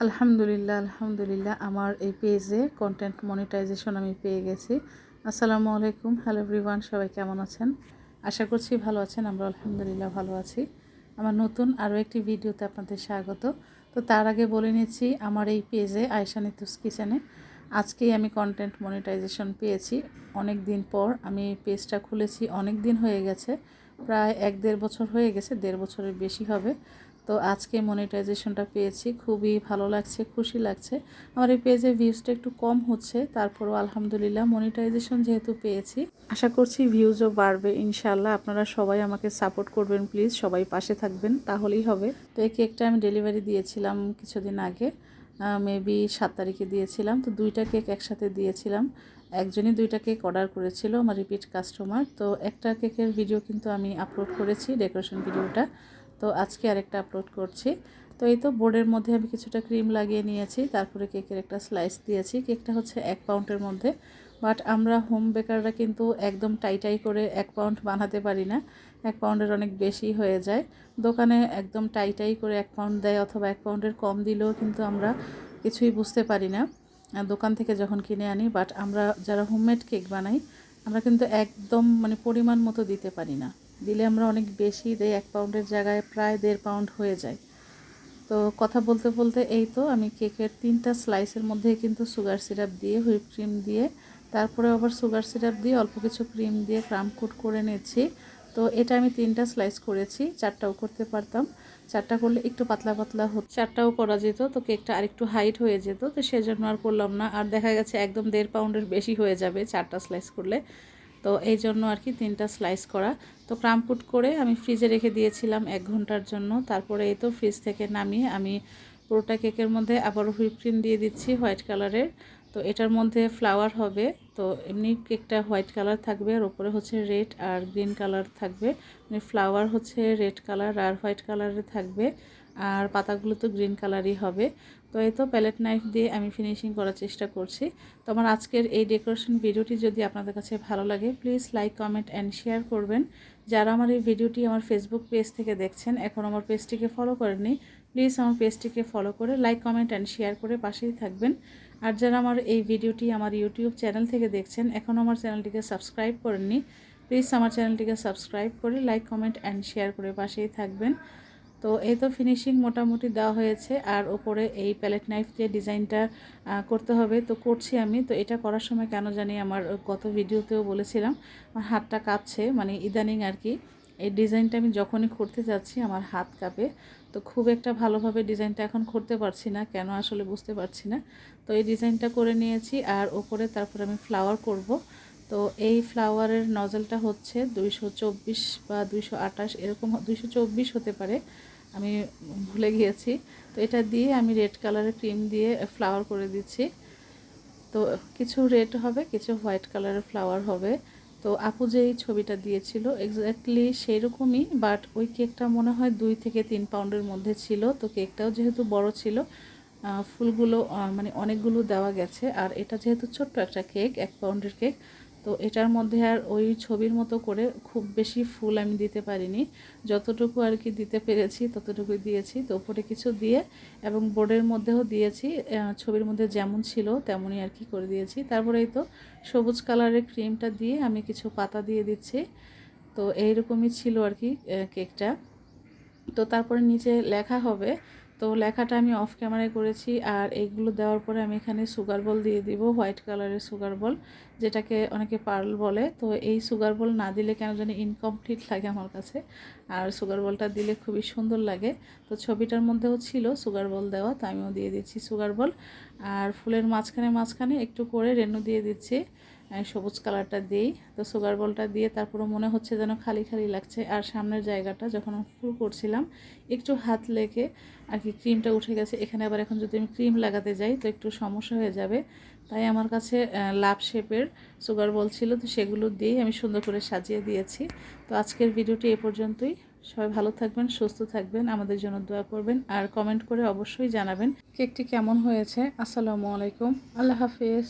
আলহামদুলিল্লাহ আলহামদুলিল্লাহ। আমার এই পেজে কন্টেন্ট মনিটাইজেশন আমি পেয়ে গেছি। আসসালামু আলাইকুম। হ্যালো এভরিওয়ান সবাই কেমন আছেন? আশা করছি ভালো আছেন আমরা আলহামদুলিল্লাহ ভালো আছি। আমার নতুন আরও একটি ভিডিওতে আপনাদের স্বাগত। তো তার আগে বলে নিচ্ছি, আমার এই পেজে আয়সা নিতুস কিচেনে আজকেই আমি কন্টেন্ট মনিটাইজেশন পেয়েছি। অনেক দিন পর আমি পেজটা খুলেছি, অনেক দিন হয়ে গেছে। প্রায় এক দেড় বছর হয়ে গেছে, দেড় বছরের বেশি হবে। তো আজকে মনিটাইজেশনটা পেয়েছি, খুবই ভালো লাগছে, খুশি লাগছে। আমার এই পেজে ভিউজটা একটু কম হচ্ছে, তারপরও আলহামদুলিল্লাহ মনিটাইজেশন যেহেতু পেয়েছি। আশা করছি ভিউজও বাড়বে ইনশাল্লাহ আপনারা সবাই আমাকে সাপোর্ট করবেন প্লিজ সবাই পাশে থাকবেন, তাহলেই হবে। তো এই কেকটা আমি ডেলিভারি দিয়েছিলাম কিছুদিন আগে। মেবি সাত তারিখে দিয়েছিলাম। তো দুইটা কেক একসাথে দিয়েছিলাম। একজনই দুইটা কেক অর্ডার করেছিল, আমার রিপিট কাস্টমার তো একটা কেকের ভিডিও কিন্তু আমি আপলোড করেছি ডেকোরেশন ভিডিওটা তো আজকে আরেকটা আপলোড করছি। তো এই তো বোর্ডের মধ্যে আমি কিছুটা ক্রিম লাগিয়ে নিয়েছি। তারপরে কেকের একটা স্লাইস দিয়েছি। কেকটা হচ্ছে এক পাউন্ডের মধ্যে। বাট আমরা হোম বেকাররা কিন্তু একদম টাইটাই করে এক পাউন্ড বানাতে পারি না। এক পাউন্ডের অনেক বেশি হয়ে যায়। দোকানে একদম টাইটাই করে এক পাউন্ড দেয় অথবা এক পাউন্ডের কম দিলেও কিন্তু আমরা কিছুই বুঝতে পারি না। দোকান থেকে যখন কিনে আনি, বাট আমরা যারা হোমমেড কেক বানাই, আমরা কিন্তু একদম মানে পরিমাণ মতো দিতে পারি না। দিলে আমরা অনেক বেশি দেই, এক পাউন্ডের জায়গায় প্রায় দেড় পাউন্ড হয়ে যায়। তো কথা বলতে বলতে এই তো আমি কেকের তিনটা স্লাইসের মধ্যে কিন্তু সুগার সিরাপ দিয়ে হুইপ ক্রিম দিয়ে তারপরে আবার সুগার সিরাপ দিয়ে অল্প কিছু ক্রিম দিয়ে ক্রাম কুট করে নিয়েছি। তো এটা আমি তিনটা স্লাইস করেছি, চারটাও করতে পারতাম। চারটা করলে একটু পাতলা পাতলা হতো। চারটাও করা যেত, তো কেকটা আরেকটু হাইট হয়ে যেত, তো সেজন্য আর করলাম না। আর দেখা গেছে একদম দেড় পাউন্ডের বেশি হয়ে যাবে চারটা স্লাইস করলে। তো এই জন্য আর কি তিনটা স্লাইস করা। তো ক্রামপুট করে আমি ফ্রিজে রেখে দিয়েছিলাম এক ঘণ্টার জন্য। তারপরে এই তো ফ্রিজ থেকে নামিয়ে আমি পুরোটা কেকের মধ্যে আবার হুইপ ক্রিম দিয়ে দিচ্ছি হোয়াইট কালারের তো এটার মধ্যে ফ্লাওয়ার হবে। তো এমনি কেকটা হোয়াইট কালার থাকবে, আর ওপরে হচ্ছে রেড আর গ্রিন কালার থাকবে। মানে ফ্লাওয়ার হচ্ছে রেড কালার আর হোয়াইট কালারের থাকবে, আর পাতাগুলো তো গ্রিন কালারই হবে। তো এই তো প্যালেট নাইফ দিয়ে আমি ফিনিশিং করার চেষ্টা করছি। তো আমার আজকের এই ডেকোরেশন ভিডিওটি যদি আপনাদের কাছে ভালো লাগে please like comment and share করবেন। যারা আমার এই ভিডিওটি আমার ফেসবুক পেজ থেকে দেখছেন, এখন আমার পেজটিকে ফলো করেননি প্লিজ আমার পেজটিকে ফলো করে লাইক কমেন্ট অ্যান্ড শেয়ার করে পাশেই থাকবেন। আর যারা আমার এই ভিডিওটি আমার ইউটিউব চ্যানেল থেকে দেখছেন এখন আমার চ্যানেলটিকে সাবস্ক্রাইব করেননি, প্লিজ আমার চ্যানেলটিকে সাবস্ক্রাইব করে লাইক, কমেন্ট অ্যান্ড শেয়ার করে পাশেই থাকবেন। তো এই তো ফিনিশিং মোটামুটি দেওয়া হয়েছে, আর ওপরে এই প্যালেট নাইফ দিয়ে ডিজাইনটা করতে হবে, তো করছি আমি। তো এটা করার সময় কেন জানি আমার গত ভিডিওতেও বলেছিলাম, আমার হাতটা কাঁপছে মানে ইদানিং আর কি। এই ডিজাইনটা আমি যখনই করতে যাচ্ছি, আমার হাত কাঁপে। তো খুব একটা ভালোভাবে ডিজাইনটা এখন করতে পারছি না, কেন আসলে বুঝতে পারছি না। তো এই ডিজাইনটা করে নিয়েছি আর ওপরে তারপর আমি ফ্লাওয়ার করব। তো এই ফ্লাওয়ারের নজলটা হচ্ছে দুইশো চব্বিশ বা দুইশো আটাশ এরকম দুইশো চব্বিশ হতে পারে, আমি ভুলে গিয়েছি। তো এটা দিয়ে আমি রেড কালারের ক্রিম দিয়ে ফ্লাওয়ার করে দিচ্ছি। তো কিছু রেড হবে, কিছু হোয়াইট কালারের ফ্লাওয়ার হবে। তো আপু যে এই ছবিটা দিয়েছিল এক্স্যাক্টলি সেরকমই বাট ওই কেকটা মনে হয় দুই থেকে তিন পাউন্ডের মধ্যে ছিল। তো কেকটাও যেহেতু বড় ছিল ফুলগুলো মানে অনেকগুলো দেওয়া গেছে। আর এটা যেহেতু ছোট্ট একটা কেক, এক পাউন্ডের কেক তো এটার মধ্যে আর ওই ছবির মতো করে খুব বেশি ফুল আমি দিতে পারিনি। যতটুকু আর কি দিতে পেরেছি, ততটুকুই দিয়েছি। তো উপরে কিছু দিয়ে এবং বোর্ডের মধ্যেও দিয়েছি ছবির মধ্যে যেমন ছিল তেমনই আর কি করে দিয়েছি। তারপরে এই তো সবুজ কালারের ক্রিমটা দিয়ে আমি কিছু পাতা দিয়ে দিচ্ছি। তো এইরকমই ছিল আর কি কেকটা। তো তারপরে নিচে লেখা হবে তো লেখাটা আমি অফ ক্যামেরায় করেছি আর এইগুলো দেওয়ার পরে আমি এখানে সুগার বল দিয়ে দিব হোয়াইট কালারের সুগার বল যেটাকে অনেকে পার্ল বলে। তো এই সুগার বল না দিলে কেন জানি ইনকমপ্লিট লাগে আমার কাছে। আর সুগার বলটা দিলে খুবই সুন্দর লাগে। তো ছবিটার মধ্যেও ছিল সুগার বল দেওয়া, তো আমিও দিয়ে দিচ্ছি সুগার বল আর ফুলের মাঝখানে মাঝখানে একটু করে রেনু দিয়ে দিচ্ছি। সবুজ কালারটা দিই, তো সুগার বলটা দিয়ে তারপরে মনে হচ্ছে যেন খালি খালি লাগছে। আর সামনের জায়গাটা যখন ফুল করছিলাম, একটু হাত লেগে আর কি ক্রিমটা উঠে গেছে। এখানে আবার এখন যদি আমি ক্রিম লাগাতে যাই, তো একটু সমস্যা হয়ে যাবে। তাই আমার কাছে লাভ শেপের সুগার বল ছিল, তো সেগুলো দিয়েই আমি সুন্দর করে সাজিয়ে দিয়েছি। তো আজকের ভিডিওটি এ পর্যন্তই। সবাই ভালো থাকবেন, সুস্থ থাকবেন, আমাদের জন্য দোয়া করবেন আর কমেন্ট করে অবশ্যই জানাবেন কেকটি কেমন হয়েছে। আসসালামু আলাইকুম। আল্লাহ হাফিজ।